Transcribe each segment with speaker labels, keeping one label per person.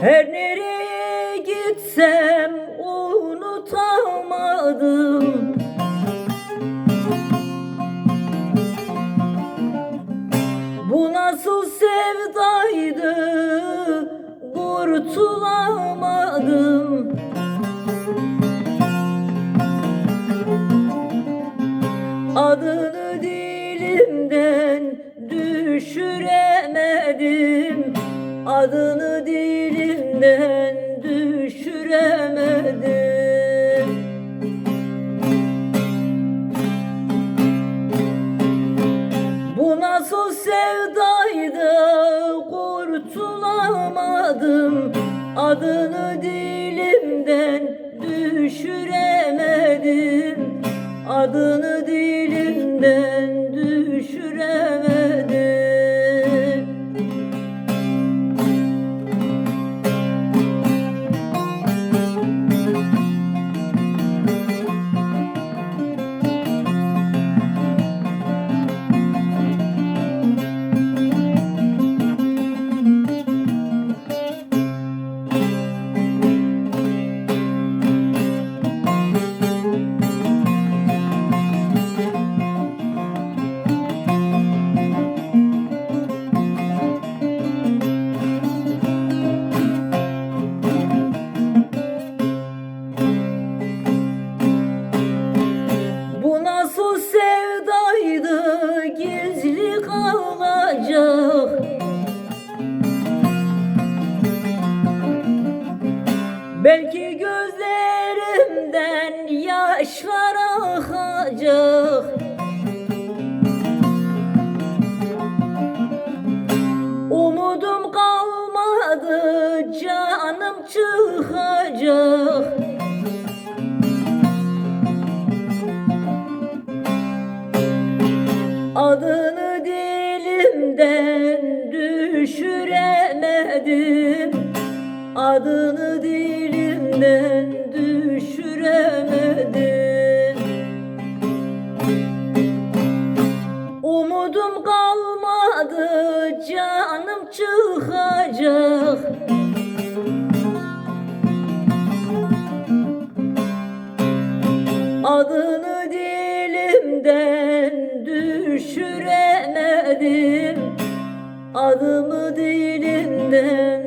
Speaker 1: Her nereye gitsem unutamadım Bu nasıl sevdaydı kurtulamadım. Adını dilimden düşüremedim Adını dilimden düşüremedim. Bu nasıl sevdaydı kurtulamadım. Adını dilimden düşüremedim. Adını yaşlar akacak Umudum kalmadı canım çıkacak. Adını dilimden düşüremedim. Adını dilimden düşüremedim çıkacak Adını dilimden düşüremedim. Adımı dilimden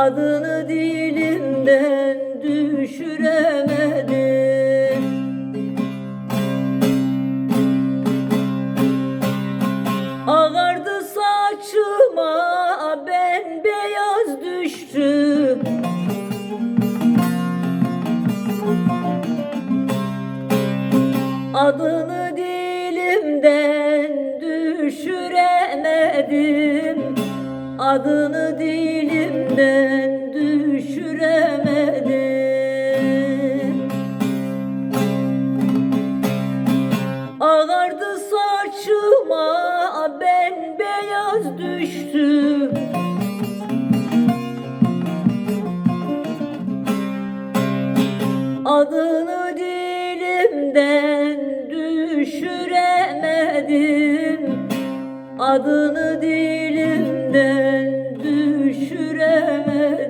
Speaker 1: Adını dilimden düşüremedim. Ağardı saçıma ben beyaz düştü Adını dilimden düşüremedim. Adını dilimden düşüremedim. Ağardı saçıma ben beyaz düştü Adını dilimden düşüremedim. Adını dilimden süremez